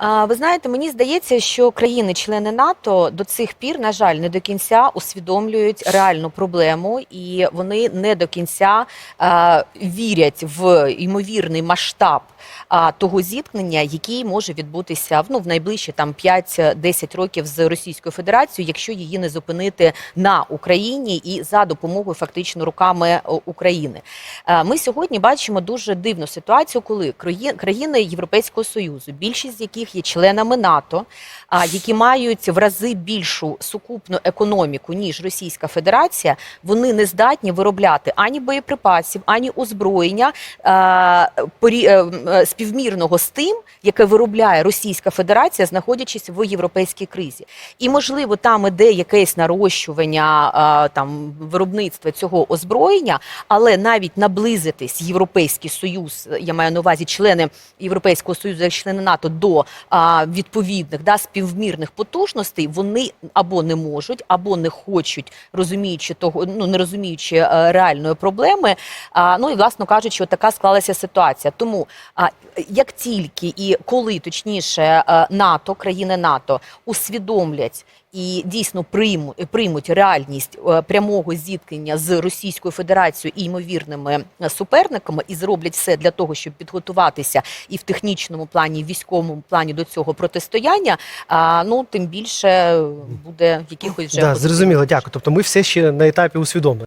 Ви знаєте, мені здається, що країни-члени НАТО до цих пір, на жаль, не до кінця усвідомлюють реальну проблему, і вони не до кінця вірять в ймовірний масштаб того зіткнення, який може відбутися ну, в найближчі там 5-10 років з Російською Федерацією, якщо її не зупинити на Україні і за допомогою фактично руками України. Е, Ми сьогодні бачимо дуже дивну ситуацію, коли краї- країни Європейського союзу, більшість з яких є членами НАТО, які мають в рази більшу сукупну економіку ніж Російська Федерація, вони не здатні виробляти ані боєприпасів, ані озброєння е, е, співмірного з тим, яке виробляє Російська Федерація, знаходячись в європейській кризі. І можливо, там іде якесь нарощування там виробництва цього озброєння, але навіть наблизитись Європейський Союз, я маю на увазі члени Європейського Союзу, як члени НАТО до а, відповідних да, співмірних потужностей, вони або не можуть, або не хочуть, розуміючи того, ну не розуміючи е, реальної проблеми. А, ну і власно кажучи, от така склалася ситуація. Тому а, як тільки і коли точніше е, НАТО, країни НАТО усвідомлять і дійсно приймуть, приймуть реальність е, прямого зіткнення з Російською Федерацією і ймовірними е, суперниками, і зроблять все для того, щоб підготуватися і в технічному плані, і в військовому плані до цього протистояння. А ну тим більше буде якихось вже Да, зрозуміло, дякую. Тобто ми все ще на етапі усвідомлення.